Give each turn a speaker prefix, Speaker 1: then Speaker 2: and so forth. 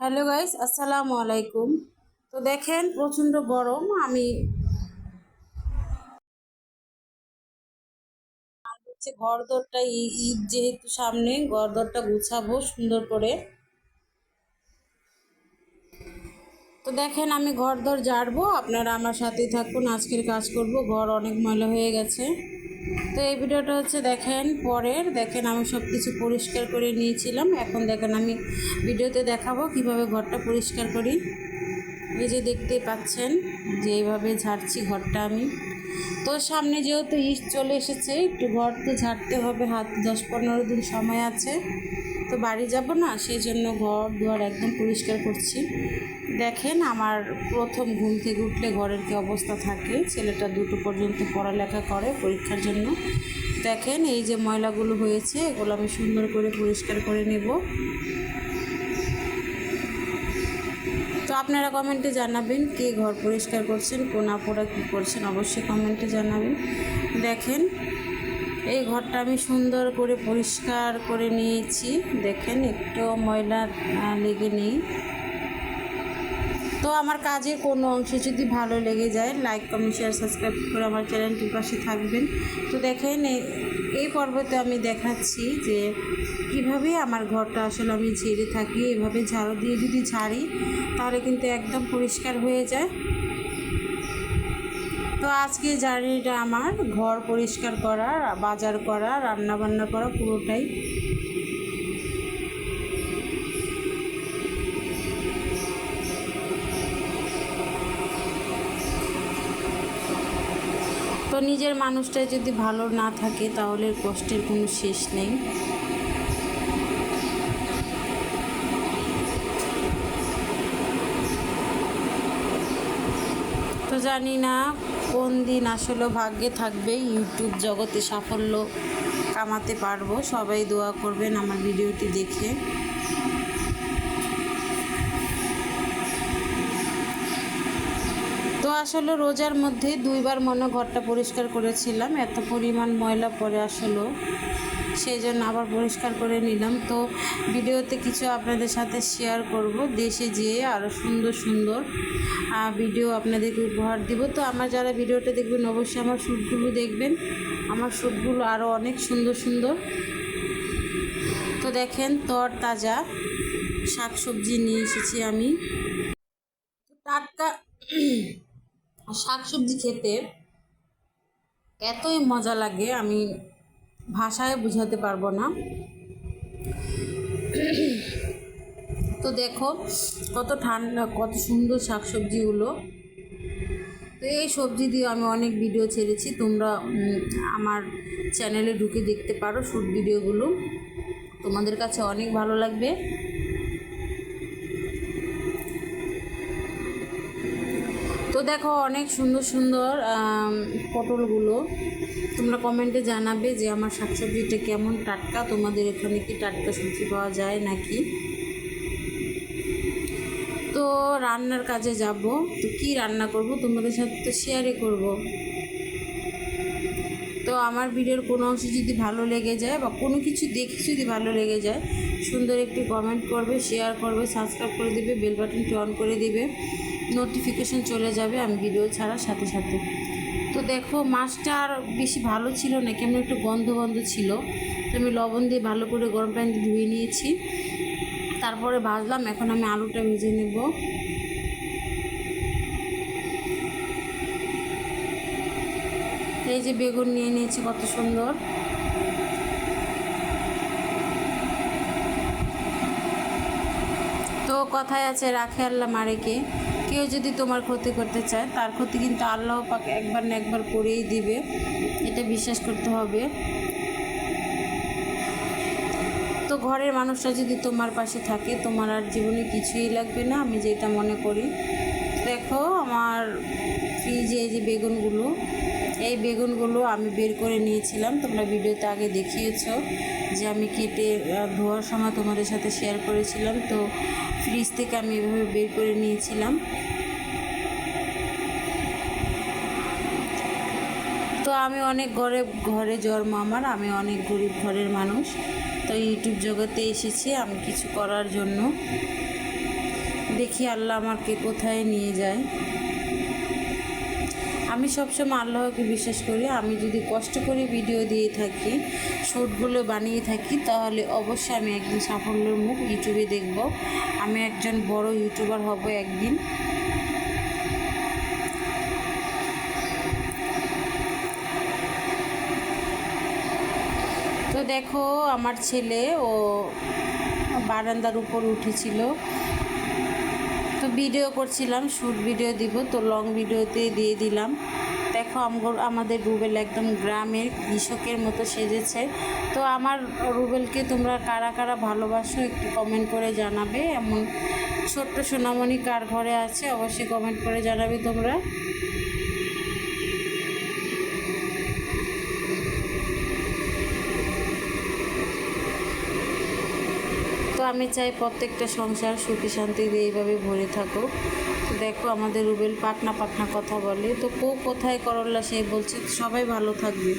Speaker 1: Hello guys, আসসালামু আলাইকুম। তো দেখেন, প্রচণ্ড গরম, আমি হচ্ছে ঘর দরটা ঈদ যেহেতু সামনে ঘর দরটা গুছাবো সুন্দর করে। তো দেখেন, আমি ঘর দর ঝাড়বো, আপনারা আমার সাথেই থাকুন, আজকের কাজ করব, ঘর অনেক ময়লা হয়ে গেছে। তো এই ভিডিওটা হচ্ছে দেখেন পরের। দেখেন আমি সব কিছু পরিষ্কার করে নিয়েছিলাম। এখন দেখেন আমি ভিডিওতে দেখাবো কীভাবে ঘরটা পরিষ্কার করি। এই যে দেখতে পাচ্ছেন যে এইভাবে ঝাড়ছি ঘরটা আমি। তো সামনে যেহেতু ইস চলে এসেছে, একটু ঘর তো ঝাড়তে হবে, হাত দশ পনেরো দিন সময় আছে। তো বাড়ি যাব না, সেই জন্য ঘর দুয়ার একদম পরিষ্কার করছি। দেখেন আমার প্রথম ঘুম থেকে উঠলে ঘরের কি অবস্থা থাকে, ছেলেটা দুটো পর্যন্ত পড়ালেখা করে পরীক্ষার জন্য। দেখেন এই যে ময়লাগুলো হয়েছে, এগুলো আমি সুন্দর করে পরিষ্কার করে নেব। তো আপনারা কমেন্টে জানাবেন কে ঘর পরিষ্কার করছেন, কোন আপুরা কী করছেন, অবশ্যই কমেন্টে জানাবেন। দেখেন এই ঘরটা আমি সুন্দর করে পরিষ্কার করে নিয়েছি। দেখেন, একটু ময়লা লেগে নেই। তো আমার কাজে কোনো অংশে যদি ভালো লেগে যায় লাইক কমেন্ট শেয়ার সাবস্ক্রাইব করে আমার চ্যানেলটির পাশে থাকবেন। তো দেখেন এই পর্বতে আমি দেখাচ্ছি যে কীভাবে আমার ঘরটা আসলে আমি ঝেড়ে থাকি। এভাবে ঝাড়ু দিয়ে যদি ঝাড়ি, তাহলে কিন্তু একদম পরিষ্কার হয়ে যায়। তো আজকে জার্নিটা আমার, ঘর পরিষ্কার করা, বাজার করা রান্না বান্না করা, পুরোটাই। তো নিজের মানুষটা যদি ভালো না থাকে, তাহলে কষ্টের কোনো শেষ নেই। জানি না কোন দিন আসলে ভাগ্যে থাকবে। ইউটিউব জগতে সাফল্য কামাতে পারব। সবাই দোয়া করবেন আমার ভিডিওটি দেখে। তো আসলে রোজার মধ্যে দুইবার মনে ঘরটা পরিষ্কার করেছিলাম। এত পরিমাণ ময়লা পরে আসলো। সেই জন্য আবার পরিষ্কার করে নিলাম। তো ভিডিওতে কিছু আপনাদের সাথে শেয়ার করব। দেশে যেয়ে আরও সুন্দর সুন্দর ভিডিও আপনাদেরকে উপহার দিব। তো আমার যারা ভিডিওটা দেখবেন, অবশ্যই আমার শ্যুটগুলো দেখবেন। আমার শ্যুটগুলো আরও অনেক সুন্দর সুন্দর। তো দেখেন, তর তাজা শাক সবজি নিয়ে এসেছি আমি। টাটকা শাক সবজি খেতে এতই মজা লাগে, আমি ভাষায় বুঝাতে পারব না। তো দেখো, কত ঠান্ডা, কত সুন্দর শাক সবজিগুলো তো এই সবজি দিয়ে আমি অনেক ভিডিও ছেড়েছি। তোমরা আমার চ্যানেলে ঢুকে দেখতে পারো শ্যুট ভিডিওগুলো তোমাদের কাছে অনেক ভালো লাগবে। তো দেখো, অনেক সুন্দর সুন্দর পটলগুলো। তোমরা কমেন্টে জানাবে যে আমার শাকসবজিটা কেমন টাটকা। তোমাদের এখানে কি টাটকা সবজি পাওয়া যায় নাকি? তো রান্নার কাজে যাব। তো কি রান্না করব? তোমাদের সাথে তো শেয়ারই করব। তো আমার ভিডিওর কোনো অংশ যদি ভালো লেগে যায় বা কোনো কিছু দেখে যদি ভালো লেগে যায়, সুন্দর একটি কমেন্ট করবে শেয়ার করবে সাবস্ক্রাইব করে দেবে বেল বাটনটি অন করে দিবে। নোটিফিকেশন চলে যাবে, আমি ভিডিও ছাড়ার সাথে সাথে। তো দেখো, মাছটা আর বেশি ভালো ছিল না, কেমন একটু গন্ধ গন্ধ ছিল। তো আমি লবণ দিয়ে ভালো করে গরম পানি ধুয়ে নিয়েছি। তারপরে ভাজলাম, এখন আমি আলুটা ভেজে নেব। এই যে বেগুন নিয়ে নিয়েছি, কত সুন্দর। তো কথায় আছে, রাখে আল্লাহ মারেকে। কেউ যদি তোমার ক্ষতি করতে চায়, তার ক্ষতি কিন্তু আল্লাহ পাক একবার না একবার করেই দিবে। এটা বিশ্বাস করতে হবে। তো ঘরের মানুষরা যদি তোমার পাশে থাকে, তোমার আর জীবনে কিছুই লাগবে না, আমি যেটা মনে করি। দেখো, আমার ফ্রিজে এই যে বেগুনগুলো এই বেগুনগুলো আমি বের করে নিয়েছিলাম, তোমরা ভিডিওতে আগে দেখিয়েছো যে আমি কেটে ধোয়ার সময় তোমাদের সাথে শেয়ার করেছিলাম, তো ফ্রিজ থেকে আমি এভাবে বের করে নিয়েছিলাম। তো আমি অনেক ঘরে ঘরে জন্ম আমার, আমি অনেক গরিব ঘরের মানুষ, তো ইউটিউব জগতে এসেছি আমি কিছু করার জন্য। দেখি আল্লাহ আমাকে কোথায় নিয়ে যায়। আমি সবসময় আল্লাহকে বিশ্বাস করি। আমি যদি কষ্ট করে ভিডিও দিয়ে থাকি শ্যুটগুলো বানিয়ে থাকি, তাহলে অবশ্যই আমি একদিন সাফল্যের মুখ ইউটিউবে দেখব। আমি একজন বড় ইউটিউবার হব একদিন। তো দেখো, আমার ছেলে ও বারান্দার উপর উঠেছিল। ভিডিও করছিলাম শ্যুট ভিডিও দিব, তো লং ভিডিওতে দিয়ে দিলাম। দেখো আমাদের রুবেল একদম গ্রামের কৃষকের মতো সেজেছে। তো আমার রুবেলকে তোমরা কারা কারা ভালোবাসো একটু কমেন্ট করে জানাবে, এমন ছোট্ট সোনামণি কার ঘরে আছে, অবশ্যই কমেন্ট করে জানাবে তোমরা। আমি চাই প্রত্যেকটা সংসার সুখী শান্তিতে এইভাবে ভরে থাকুক। দেখো আমাদের রুবেল পাটনা পাটনা কথা বলে, তো কো কোথায় করল্লা? সে বলছে, সবাই ভালো থাকবে।